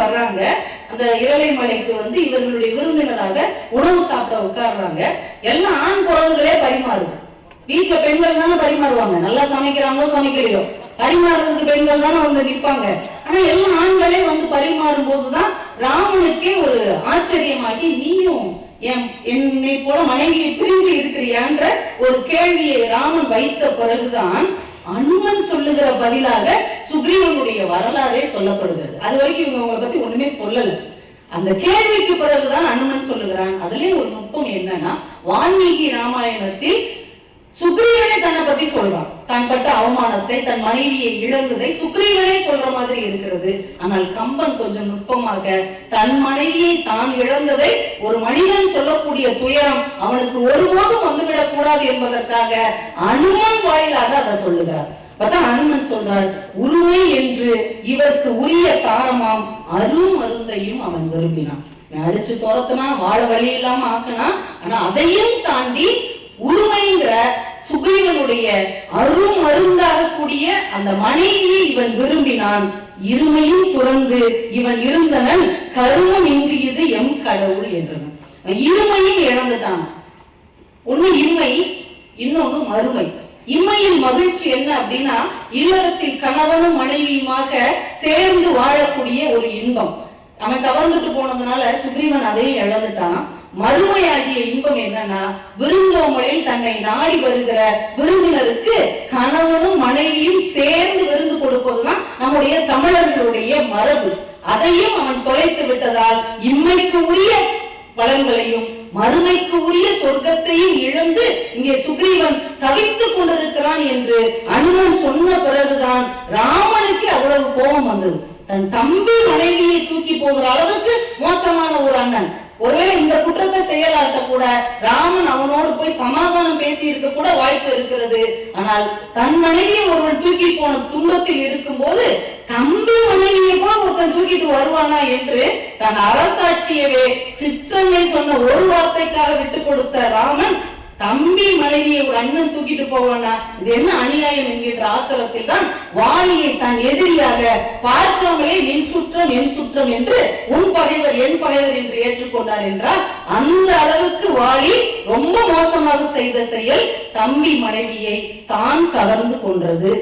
வர்றாங்க. அந்த இரலை மலைக்கு வந்து இவர்களுடைய விருந்தினராக உணவு சாப்பிட உட்கார்றாங்க. எல்லாம் ஆண் குரல்களே பரிமாறுது. வீட்டுல பெண்கள் தானே பரிமாறுவாங்க. நல்லா சமைக்கிறாங்களோ சமைக்கலையோ. பரிமாறுறதுக்கு பெண்கள் தானே வந்து நிற்பாங்க. ஆனா எல்லா ஆண்களே வந்து பரிமாறும் போதுதான் ராமனுக்கே ஒரு ஆச்சரியமாகி நீயும் என்னை போல மனைவியை பிரிஞ்சு இருக்கிறியான்ற ஒரு கேள்வியை ராமன் வைத்த பிறகுதான் அனுமன் சொல்லுகிற பதிலாக சுக்ரீவனுடைய வரலாறே சொல்லப்படுகிறது. அது வரைக்கும் இவங்க அவங்களை பத்தி ஒண்ணுமே சொல்லல. அந்த கேள்விக்கு பிறகுதான் அனுமன் சொல்லுகிறான். அதுலயும் ஒரு நுட்பம் என்னன்னா வால்மீகி ராமாயணத்தில் சுக்ரீவனே தன்னை பத்தி சொல்றான். தான் பட்ட அவமானத்தை தன் மனைவியை இழந்ததை சுக்ரீவனே சொல்ற மாதிரி இருக்கிறது. ஆனால் கம்பன் கொஞ்சம் நுட்பமாக தன் மனைவியை தான் இழந்ததை ஒரு மனிதன் சொல்லக்கூடிய துயரம் அவனுக்கு ஒருபோதும் வந்துவிடக் கூடாது என்பதற்காக அனுமன் வாயிலாக அதை சொல்லுகிறார். பார்த்தா அனுமன் சொல்றார் உருமை என்று இவருக்கு உரிய தாரமாம் அரும் அருந்தையும் அவன் விரும்பினான். அடிச்சு துரத்துனா வாழ வழி இல்லாம ஆக்கினா ஆனா அதையும் தாண்டி உரிமைங்கிற சுக்ரீவனுடைய அரும் மருந்தாகக்கூடிய அந்த மனைவியை இவன் விரும்பினான். இருமையும் துறந்து இவன் இருந்தனன் கருமம் இங்கு இது எம் கடவுள் என்றவன் இருமையும் இழந்துட்டான். ஒண்ணு இன்மை இன்னொன்னு மறுமை. இம்மையின் மகிழ்ச்சி என்ன அப்படின்னா இல்லறத்தில் கணவனும் மனைவியுமாக சேர்ந்து வாழக்கூடிய ஒரு இன்பம். அவன் கவர்ந்துட்டு போனதுனால சுக்ரீவன் அதையும் இழந்துட்டான். மறுமையாகிய இன்பம் தன்னை நாடி வருகிற விருந்தினருக்கு கணவனும் மனைவியும் சேர்ந்து விருந்து கொடுப்பதுதான் நம்முடைய தமிழர்களுடைய மரபு. அதையும் அவன் தொலைத்து விட்டதால் இம்மைக்கு உரிய பலன்களையும் மறுமைக்கு உரிய சொர்க்கத்தையும் இழந்து இங்கே சுக்ரீவன் தவித்துக் கொண்டிருக்கிறான் என்று அனுமன் சொன்ன பிறகுதான் ராமனுக்கு அவ்வளவு கோபம் வந்தது. தன் தம்பி மனைவியை தூக்கி போகிற அளவுக்கு மோசமான ஒரு அண்ணன். ஒரு ராமன் அவனோடு போய் சமாதானம் பேசி இருக்க கூட வாய்ப்பு இருக்கிறது. ஆனால் தன் மனைவியை ஒருவன் தூக்கி போன துன்பத்தில் இருக்கும்போது தம்பி மனைவியை கூட ஒருத்தன் தூக்கிட்டு வருவானா என்று தன் அரசாட்சியவே சிற்றன்னை சொன்ன ஒரு வார்த்தைக்காக விட்டு கொடுத்த ராமன் தம்பி மனைவியை ஒரு அண்ணன் தூக்கிட்டு போவானா? இது என்ன அநியாயம் என்கின்ற ஆத்திரத்தில் தான் வாணியை தன் எதிரியாக பார்க்காமலே என் சுற்றம் என் சுற்றம் என்று உன் பகைவர் என் பகைவர் என்று ஏற்றுக்கொண்டார் என்றால் அந்த அளவுக்கு வாலி ரொம்ப மோசமாக செய்த செயல் தம்பி மனைவியை தான் கவர்ந்து கொன்றது.